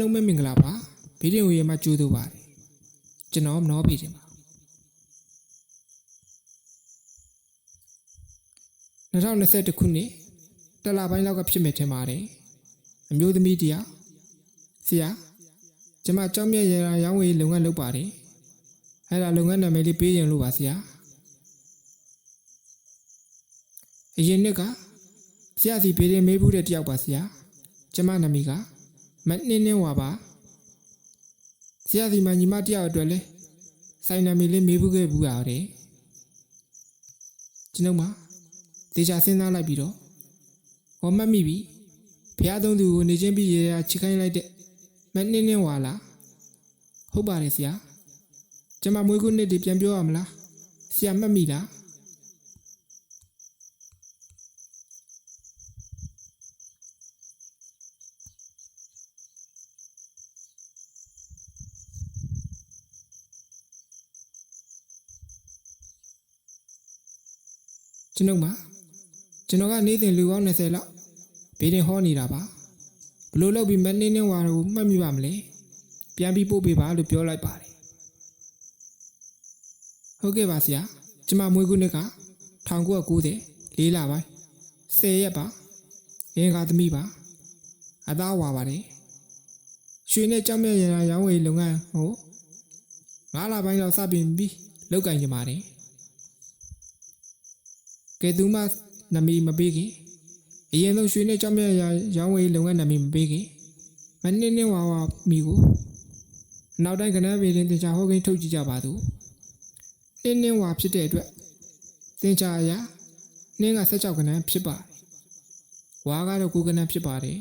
လုံးပဲမင်္ဂလာပါဗီဒီယိုရဲ့မှာကြိုးတို့ပါတယ်ကျွန်တော်မနှောဖေးတင်ပါ2021ခုနှစ်တလပိုင်းလောက်ကဖြစ်မဲ့ထင်ပါတယ်အမျိုးသမီးတရားဆရာကျမကြောင်းမြတ်ရရာရောင်းဝယ်လုပ်ငန်းလုပ်ပါတယ်အဲ့ဒါလုပ်ငန်းနာမည်လေးပေးရင်လို့ပါဆရာအရင်နှစ်ကဆရာစီပေးရင်မေးဘူးတဲ့တယောက်ပါဆရာကျမနာမည်က မနှင်းနှင်းဝါပါဆရာစီမညီမတယောက်အတွက်လဲဆိုင်နာမီလေးမေးဘူးခဲ့ဘူးရတယ်ကျွန်ုပ်မှဒေချာစဉ်းစားလိုက်ပြီးတော့ဟောမှတ်မိပြီဖះသုံးသူကိုနေချင်းပြီးရေရာချိခိုင်းလိုက်တဲ့မနှင်းနှင်းဝါလားဟုတ်ပါတယ်ဆရာကျွန်မမွေးခုနှစ်တည်းပြန်ပြောရမလားဆရာမှတ်မိလား ကျွန်ုပ်မှာကျွန်တော်ကနေစဉ်လူပေါင်း20လောက်ဘေးတင်ဟောနေတာပါဘလို့လောက်ပြီးမနှင်းနှင်းဝါကိုမှတ်မိပါမလဲပြန်ပြီးပို့ပေးပါလို့ပြောလိုက်ပါတယ်ဟုတ်ကဲ့ပါဆရာကျွန်မမွေးခုနှစ်က1990လေးလပိုင်း10ရက်ပါရင်းကားသမီးပါအသားဝါပါတယ်ရွှေနဲ့ကြောက်မြတ်ရရာရောင်းဝယ်လုပ်ငန်းဟို9လပိုင်းလောက်စပင်ပြီးလောက်ကင်ကြပါတယ် ကဲသူမနမီမပေးခင်အရင်ဆုံးရွှေနဲ့ကြောက်မြတ်ရာရောင်းဝယ်လုပ်ငန်းနမီမပေးခင်မနှင်းနှင်းဝါဝါမိကိုနောက်တိုင်းကနန်းပေရင်တင်ချာဟောကိန်းထုတ်ကြည့်ကြပါသူနှင်းနှင်းဝါဖြစ်တဲ့အတွက်တင်ချာအရာနှင်းက16ကနန်းဖြစ်ပါတယ်ဝါကတော့9ကနန်းဖြစ်ပါတယ်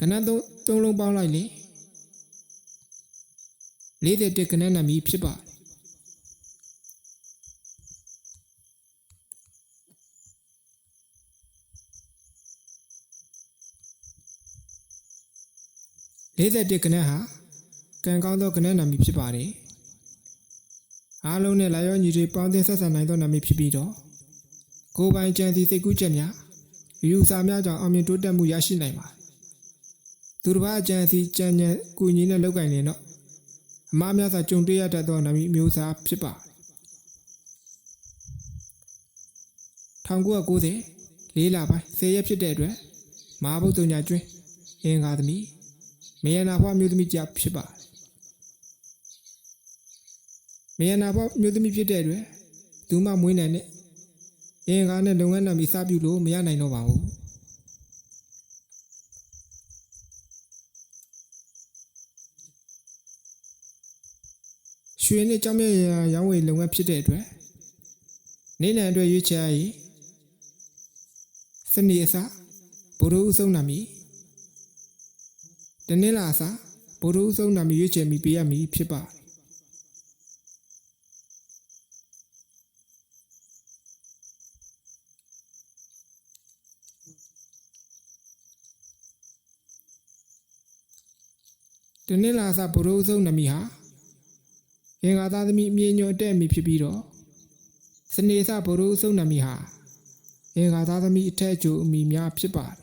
ကနန်းသုံးသုံးလုံးပေါင်းလိုက်လေ41ကနန်းနမီဖြစ်ပါတယ် 41ကနန်းဟာကံကောင်းသောကနန်းနာမည်ဖြစ်ပါတယ်။အားလုံးနဲ့လာရောညီတွေပေါင်းသင်းဆက်ဆံနိုင်သောနာမည်ဖြစ်ပြီးတော့ကိုယ်ပိုင်ကြံစီစိတ်ကူးချက်များယူဆများကြောင့်အောင်မြင်တိုးတက်မှုရရှိနိုင်ပါတယ်။သူတစ်ပါးကြံစီကြံဉဏ်ကုညီနဲ့လောက်ကင်နေတော့အမှားများစွာကြုံတွေ့ရတတ်သောနာမည်မျိုးစားဖြစ်ပါတယ်။1990လေးလပိုင်း10ရက်ဖြစ်တဲ့အတွက်မဟာဗုဒ္ဓညာကျွင်းအင်္ဂါသမီး မေယနာဘွားမျိုးသမီးကြောက်ဖြစ်ပါတယ်မေယနာဘွားမျိုးသမီးဖြစ်တဲ့အတွက်သူမမွေးနိုင်တဲ့အင်္ဂါနဲ့လုပ်ငန်းနာမည်စပြုလို့မရနိုင်တော့ပါဘူးရွှေနဲ့ကြောင်မြတ်ရာရောင်းဝယ်လုပ်ငန်းဖြစ်တဲ့အတွက်နေနံအတွက်ရွေးချယ်ရည်စနေအစားဘုရုအစုံနာမည် တနင်္လာအစားဗိုလ်တို့အစုံနာမည်ရွေးချယ်မိပေးရမည်ဖြစ်ပါတယ်တနင်္လာအစားဗိုလ်တို့အစုံနာမည်ဟာရင်္ဂါသားသမီးအမြင့်ညွတ်တဲ့မိဖြစ်ပြီးတော့စနေအစားဗိုလ်တို့အစုံနာမည်ဟာရင်္ဂါသားသမီးအထက်အကျိုးအမိများဖြစ်ပါတယ်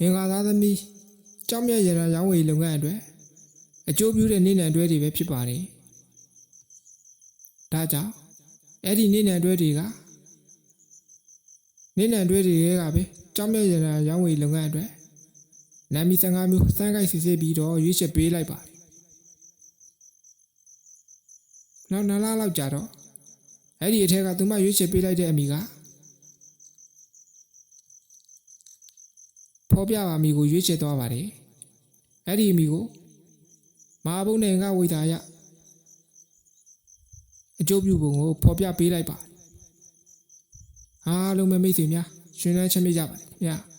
ငင်္ဂါသားသမီးကြောက်မြတ်ရရာရောင်းဝယ်လုပ်ငန်းအတွက်အကျိုးပြုတဲ့နေနံတွဲတွေပဲဖြစ်ပါတယ်။ဒါကြောင့်အဲ့ဒီနေနံတွဲတွေကနေနံတွဲတွေကပဲကြောက်မြတ်ရရာရောင်းဝယ်လုပ်ငန်းအတွက်နာမည်15မျိုးစမ်းကိုက်စစ်ဆေးပြီးတော့ရွေးချယ်ပေးလိုက်ပါတယ်။နောက်နှစ်လလောက်ကြာတော့အဲ့ဒီအထက်ကသူမရွေးချယ်ပေးလိုက်တဲ့အမိက ဖော်ပြပါမိကိုရွေးချယ်သွားပါတယ်။အဲ့ဒီအမိကိုမဟာဘုံနဲ့ငါဝိဒါယအကျိုးပြုပုံကိုဖော်ပြပေးလိုက်ပါတယ်။အားလုံးပဲမိတ်ဆွေများရှင်လန်းချမ်းမြေ့ကြပါလေခင်ဗျာ။